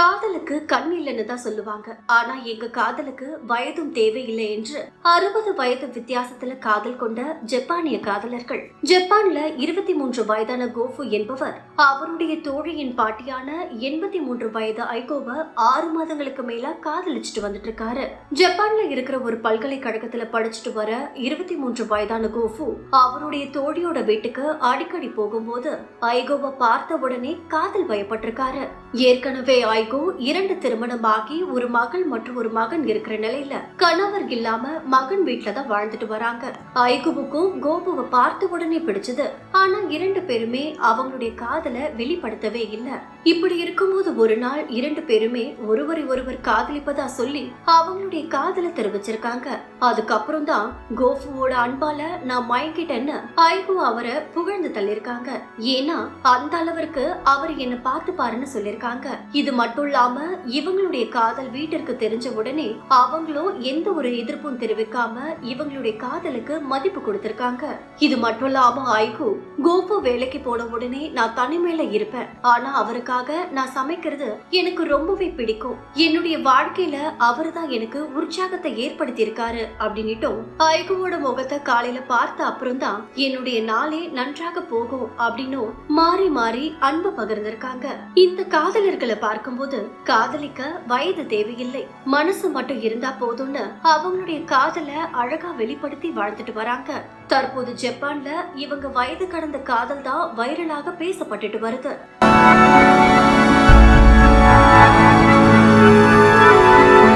காதலுக்கு கண் இல்லைன்னு தான் சொல்லுவாங்க. ஆனா எங்க காதலுக்கு வயதும் தேவையில்லை என்று அறுபது வயது வித்தியாசத்துல காதல் கொண்ட ஜப்பானிய காதலர்கள். ஜப்பான்ல இருபத்தி மூன்று வயதான கோஃபு என்பவர் அவருடைய தோழியின் பாட்டியான எண்பத்தி மூன்று வயது ஐகோவை ஆறு மாதங்களுக்கு மேல காதலிச்சுட்டு வந்துட்டு இருக்காரு ஜப்பான்ல இருக்கிற ஒரு பல்கலைக்கழகத்துல படிச்சுட்டு வர இருபத்தி மூன்று வயதான கோஃபு அவருடைய தோழியோட வீட்டுக்கு அடிக்கடி போகும்போது ஐகோவை பார்த்த உடனே காதல் பயப்பட்டிருக்காரு. ஏற்கனவே ஐகோ இரண்டு திருமணமாகி ஒரு மகள் மற்றும் ஒரு மகன் இருக்கிற நிலையில கணவர் இல்லாம மகன் வீட்டுல தான் வாழ்ந்துட்டு வராங்க. ஐகுவுக்கும் கோபுவை பார்த்த உடனே பிடிச்சது. ஆனா இரண்டு பேருமே அவங்களுடைய காதலை வெளிப்படுத்தவே இல்ல. இப்படி இருக்கும்போது ஒரு நாள் இரண்டு பேருமே ஒருவரை ஒருவர் காதலிப்பதா சொல்லி அவங்களுடைய காதலை தெரிவிச்சிருக்காங்க. அதுக்கப்புறம் தான் கோபுவோட அன்பால நான் மயங்கிட்டேன்னு ஐகு அவரை புகழ்ந்து தள்ளியிருக்காங்க. ஏன்னா அந்த அளவிற்கு அவர் என்ன பார்த்து பாருன்னு சொல்லியிருக்காங்க. இது மட்டும் இல்லாம இவங்களுடைய காதல் வீட்டிற்கு தெரிஞ்ச உடனே அவங்களும் எந்த ஒரு எதிர்ப்பும் தெரிவிக்காம இவங்களுடைய காதலுக்கு மதிப்பு கொடுத்திருக்காங்க. இது மட்டும் இல்லாம ஐகு கோபு வேலைக்கு போன உடனே நான் தனிமையில இருப்பேன். ஆனா அவருக்காக நான் சமைக்கிறது எனக்கு ரொம்பவே பிடிக்கும். என்னுடைய வாழ்க்கையில அவர்தான் எனக்கு உற்சாகத்தை ஏற்படுத்தி இருக்காரு அப்படின்னுட்டும் ஐகுவோட முகத்தை காலையில பார்த்த அப்புறம் தான் என்னுடைய நாளே நன்றாக போகும் அப்படின்னும் மாறி மாறி அன்பு பகிர்ந்திருக்காங்க. இந்த காதலர்களை போது காதலிக்க வயது தேவையில்லை. மனசு மட்டும் இருந்தா போதும்னு அவங்களுடைய காதலை அழகா வெளிப்படுத்தி வாழ்ந்துட்டு வராங்க. தற்போது ஜப்பான்ல இவங்க வயது கடந்த காதல் தான் வைரலாக பேசப்பட்டுட்டு வருது.